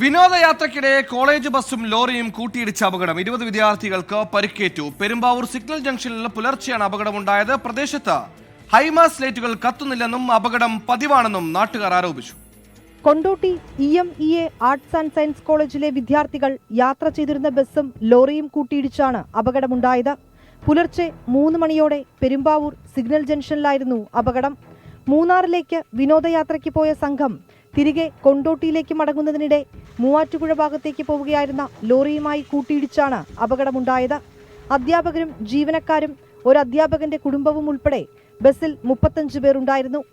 വിനോദയാത്രയ്ക്കിടെ college ബസ്സും ലോറിയും കൂട്ടിയിടിച്ച അപകടം. ഇരുപത് വിദ്യാർത്ഥികൾക്ക് പരിക്കേറ്റു. പെരുമ്പാവൂർ സിഗ്നൽ ജംഗ്ഷനിൽ പുലർച്ചെയാണ് അപകടമുണ്ടായത്. പ്രദേശത്ത് ഹൈമാസ് ലൈറ്റുകൾ കത്തുന്നില്ലെന്നും അപകടം പതിവാണെന്നും നാട്ടുകാർ ആരോപിച്ചു. Kondotty E M E A arts and science കോളേജിലെ വിദ്യാർത്ഥികൾ യാത്ര ചെയ്തിരുന്ന ബസ്സും ലോറിയും കൂട്ടിയിടിച്ചാണ് അപകടമുണ്ടായത്. പുലർച്ചെ മൂന്ന് മണിയോടെ പെരുമ്പാവൂർ സിഗ്നൽ ജംഗ്ഷനിലായിരുന്നു അപകടം. മൂന്നാറിലേക്ക് വിനോദയാത്രയ്ക്ക് പോയ സംഘം തിരികെ കൊണ്ടോട്ടിയിലേക്ക് മടങ്ങുന്നതിനിടെ മൂവാറ്റുപുഴ ഭാഗത്തേക്ക് പോവുകയായിരുന്ന ലോറിയുമായി കൂട്ടിയിടിച്ചാണ് അപകടമുണ്ടായത്. അധ്യാപകരും ജീവനക്കാരും ഒരു അധ്യാപകന്റെ കുടുംബവും ഉൾപ്പെടെ ബസ്സിൽ മുപ്പത്തഞ്ച് പേരുണ്ടായിരുന്നു.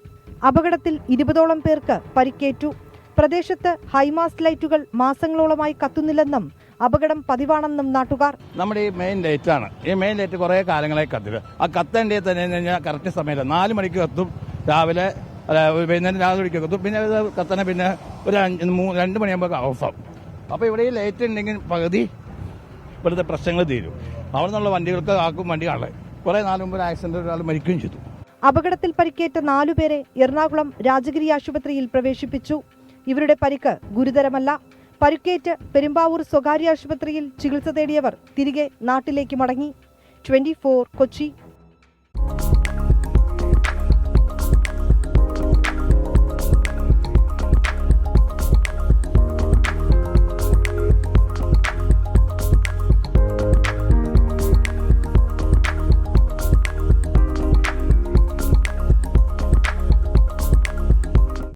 അപകടത്തിൽ ഇരുപതോളം പേർക്ക് പരിക്കേറ്റു. പ്രദേശത്ത് ഹൈമാസ്റ്റ് ലൈറ്റുകൾ മാസങ്ങളോളമായി കത്തുന്നില്ലെന്നും അപകടം പതിവാണെന്നും നാട്ടുകാർ. നമ്മുടെ ഈ മെയിൻ ആണ്. ഈ മെയിൻ ലൈറ്റ് കുറേ കാലങ്ങളായി കത്തില്ല ആ കത്തേണ്ടത് തന്നെ കറക്റ്റ് സമയത്ത് നാല് മണിക്ക് കത്തും. രാവിലെ അല്ല വൈകുന്നേരം രാവിലെ കത്തും പിന്നെ കത്തനെ പിന്നെ ഒരു അഞ്ച് മൂന്ന് രണ്ട് മണിയാകുമ്പോൾ ഓഫാവും അപ്പോൾ ഇവിടെ ഈ ലൈറ്റ് ഉണ്ടെങ്കിൽ പകുതി ഇവിടുത്തെ പ്രശ്നങ്ങൾ തീരും. അവിടെ നിന്നുള്ള വണ്ടികൾക്ക് ആക്കും വണ്ടി കാണാൻ കുറേ നാല് മുമ്പ് ആക്സിഡന്റ് ഒരാൾ മരിക്കുകയും ചെയ്തു. അപകടത്തിൽ പരിക്കേറ്റ നാലുപേരെ എറണാകുളം രാജഗിരി ആശുപത്രിയിൽ പ്രവേശിപ്പിച്ചു. ഇവരുടെ പരിക്ക് ഗുരുതരമല്ല. പരിക്കേറ്റ് പെരുമ്പാവൂർ സ്വകാര്യ ആശുപത്രിയിൽ ചികിത്സ തേടിയവർ തിരികെ നാട്ടിലേക്ക് മടങ്ങി. ട്വന്റി കൊച്ചി.